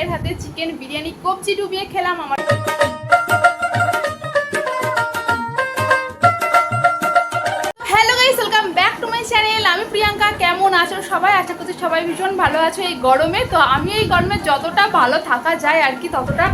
ডুবিয়ে হাতে চিকেন বিরিয়ানি, কবজি ডুবিয়ে খেলাম আমার। আমি প্রিয়াঙ্কা, কেমন আছো? সবাই আশা করছি সবাই ভীষণ ভালো আছো এই গরমে। তো আমি এই গরমে যতটা ভালো থাকা যায় আর কি, ততটা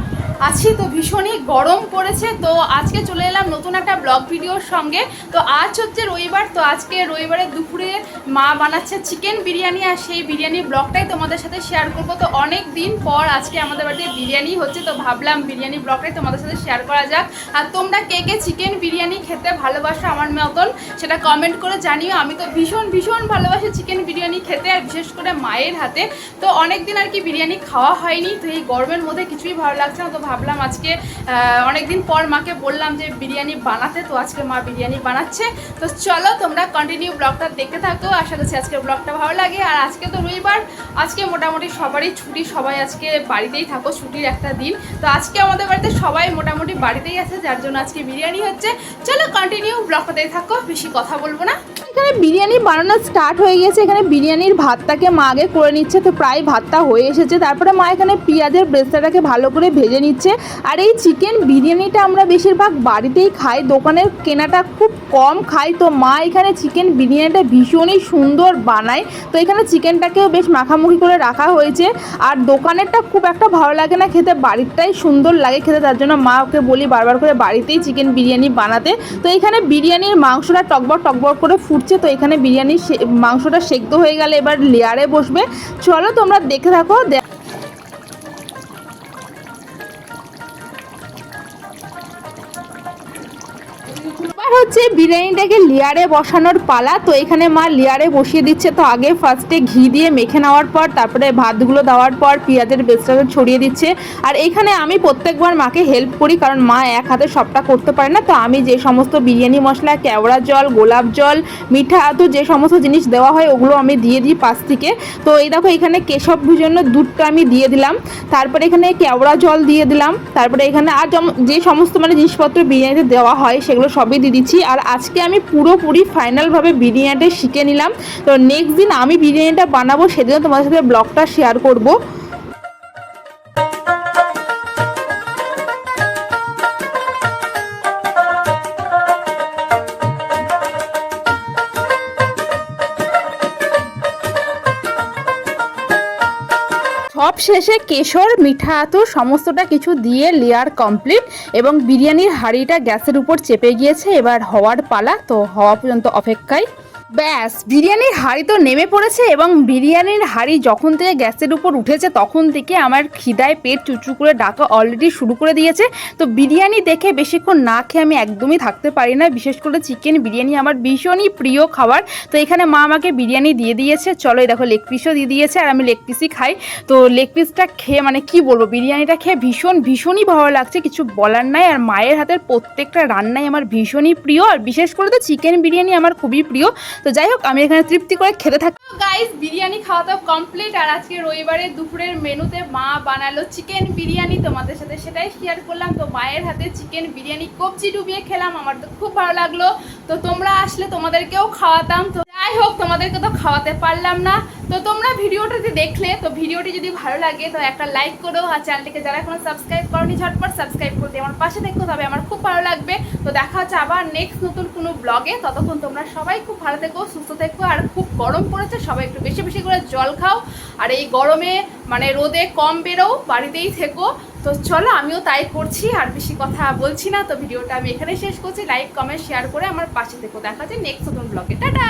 আছি তো ভীষণই গরম পড়েছে, তো আজকে চলে এলাম নতুন একটা ব্লগ ভিডিওর সঙ্গে। তো আজ হচ্ছে রবিবার, তো আজকে রবিবারের দুপুরে মা বানাচ্ছে চিকেন বিরিয়ানি আর সেই বিরিয়ানি ব্লগটাই তোমাদের সাথে শেয়ার করব। তো অনেক দিন পর আজকে আমাদের বাড়িতে বিরিয়ানি হচ্ছে, তো ভাবলাম বিরিয়ানি ব্লগটাই তোমাদের সাথে শেয়ার করা যাক। আর তোমরা কে কে চিকেন বিরিয়ানি খেতে ভালোবাসো আমার মতন, সেটা কমেন্ট করে জানিও। আমি তো ভীষণ ভীষণ ভালোবাসি চিকেন বিরিয়ানি খেতে, আর বিশেষ করে মায়ের হাতে। তো অনেক দিন আর কি বিরিয়ানি খাওয়া হয়নি, তো এই গরমের মধ্যে কিছুই ভালো লাগছে না। তো ভাবলাম আজকে অনেক দিন পর মাকে বললাম যে বিরিয়ানি বানাতে, তো আজকে মা বিরিয়ানি বানাচ্ছে। তো চলো তোমরা কন্টিনিউ ব্লগটা দেখতে থাকো, আশা করছি আজকে ব্লগটা ভালো লাগে। আর আজকে তো রবিবার, আজকে মোটামুটি সবারই ছুটি, সবাই আজকে বাড়িতেই থাকো, ছুটির একটা দিন। তো আজকে আমাদের বাড়িতে সবাই মোটামুটি বাড়িতেই আছে, যার জন্য আজকে বিরিয়ানি হচ্ছে। চলো কন্টিনিউ ব্লগটা দেখতে থাকো, বেশি কথা বলব না। এখানে বিরিয়ানি বানানো স্টার্ট হয়ে গেছে। এখানে বিরিয়ানির ভাতটাকে মা আগে করে নিচ্ছে, তো প্রায় ভাতটা হয়ে এসেছে। তারপরে মা এখানে পেঁয়াজের ব্রেস্তাটাকে ভালো করে ভেজে নিচ্ছে। আর এই চিকেন বিরিয়ানিটা আমরা বেশিরভাগ বাড়িতেই খাই, দোকানের কেনাটা খুব কম খাই। তো মা এখানে চিকেন বিরিয়ানিটা ভীষণই সুন্দর বানায়। তো এখানে চিকেনটাকেও বেশ মাখামুখি করে রাখা হয়েছে। আর দোকানেরটা খুব একটা ভালো লাগে না, খেতে বাড়িরটাই সুন্দর লাগে খেতে। তার জন্য মা ওকে বলি বারবার করে বাড়িতেই চিকেন বিরিয়ানি বানাতে। তো এখানে বিরিয়ানির মাংসটা টকবক টকবক করে ফুটছে। তো এখানে বিরিয়ানির মাংসটা সেদ্ধ হয়ে গেলে এবার লেয়ারে বসবে। চলো তোমরা দেখে থাকো হচ্ছে বিরিয়ানিটাকে লেয়ারে বসানোর পালা। তো এখানে মা লেয়ারে বসিয়ে দিচ্ছে। তো আগে ফার্স্টে ঘি দিয়ে মেখে নেওয়ার পর, তারপরে ভাতগুলো দেওয়ার পর পেঁয়াজের বেসটাকে ছড়িয়ে দিচ্ছে। আর এখানে আমি প্রত্যেকবার মাকে হেল্প করি, কারণ মা এক হাতে সবটা করতে পারে না। তো আমি যে সমস্ত বিরিয়ানি মশলা, কেওড়া জল, গোলাপ জল, মিঠা, তো যে সমস্ত জিনিস দেওয়া হয়, ওগুলো আমি দিয়ে দিই পাশ থেকে। তো এই দেখো, এখানে কেশব জন্য দুধটা আমি দিয়ে দিলাম। তারপরে এখানে কেওড়া জল দিয়ে দিলাম। তারপরে এখানে আর যে সমস্ত মানে জিনিসপত্র বিরিয়ানিতে দেওয়া হয়, সেগুলো সবই দিয়ে দিচ্ছি। আর আজকে আমি পুরোপুরি ফাইনালভাবে বিরিয়ানিটা শিখে নিলাম। তো নেক্সট দিন আমি বিরিয়ানিটা বানাবো, সেদিনও তোমাদের সাথে ব্লগটা শেয়ার করব। সব শেষে কেশর, মিঠা আতর সমস্তটা কিছু দিয়ে লেয়ার কমপ্লিট এবং বিরিয়ানির হাঁড়িটা গ্যাসের উপর চেপে গিয়েছে। এবার হওয়ার পালা, তো হওয়া পর্যন্ত অপেক্ষায়। ব্যাস, বিরিয়ানির হাঁড়ি তো নেমে পড়েছে এবং বিরিয়ানির হাঁড়ি যখন থেকে গ্যাসের উপর উঠেছে তখন থেকে আমার খিদায় পেট চুচু করে ডাকা অলরেডি শুরু করে দিয়েছে। তো বিরিয়ানি দেখে বেশিক্ষণ না খেয়ে আমি একদমই থাকতে পারি না। বিশেষ করে চিকেন বিরিয়ানি আমার ভীষণই প্রিয় খাবার। তো এখানে মা আমাকে বিরিয়ানি দিয়ে দিয়েছে। চলো দেখো লেগ পিসও দিয়ে দিয়েছে আর আমি লেগ পিসই খাই। তো লেগ পিসটা খেয়ে মানে কি বলব, বিরিয়ানিটা খেয়ে ভীষণ, ভীষণই ভালো লাগছে। কিছু বলার নাই আর মায়ের হাতের প্রত্যেকটা রান্নাই আমার ভীষণই প্রিয়। আর বিশেষ করে তো চিকেন বিরিয়ানি আমার খুবই প্রিয়। তো যাই হোক, আমি এখানে তৃপ্তি করে খেতে থাকি গাইস বিরিয়ানি খাওয়া তো কমপ্লিট আর আজকে রবিবারে দুপুরের মেনুতে মা বানালো চিকেন বিরিয়ানি। তোমাদের সাথে সেটাই শেয়ার করলাম। তো মায়ের হাতে চিকেন বিরিয়ানি কবজি ডুবিয়ে খেলাম। আমার তো খুব ভালো লাগল। তো তোমরা আসলে তোমাদেরকেও খাওয়াতাম। তো যাই হোক, তোমাদেরকে তো খাওয়াতে পারলাম না। তো তোমরা ভিডিওটা যে দেখলে, তো ভিডিওটি যদি ভালো লাগে, তো একটা লাইক করো। আর চ্যানেলটিকে যারা এখনও সাবস্ক্রাইব করনি, ঝটপট সাবস্ক্রাইব করতে আমার পাশে দেখো তবে আমার খুব ভালো লাগবে। তো দেখা হচ্ছে আবার নেক্সট নতুন কোনো ব্লগে ততক্ষণ তোমরা সবাই খুব ভালো থেকো, সুস্থ থেকো, আর খুব গরম পড়েছে, সবাই একটু বেশি বেশি করে জল খাও। আর এই গরমে মানে রোদে কম বেরো বাড়িতেই থেকো। তো চলো, আমিও তাই করছি, আর বেশি কথা বলছি না। তো ভিডিওটা আমি এখানে শেষ করছি। লাইক কমেন্ট শেয়ার করে আমার পাশে থেকো। দেখা যায় নেক্সট নতুন ব্লগে টাটা!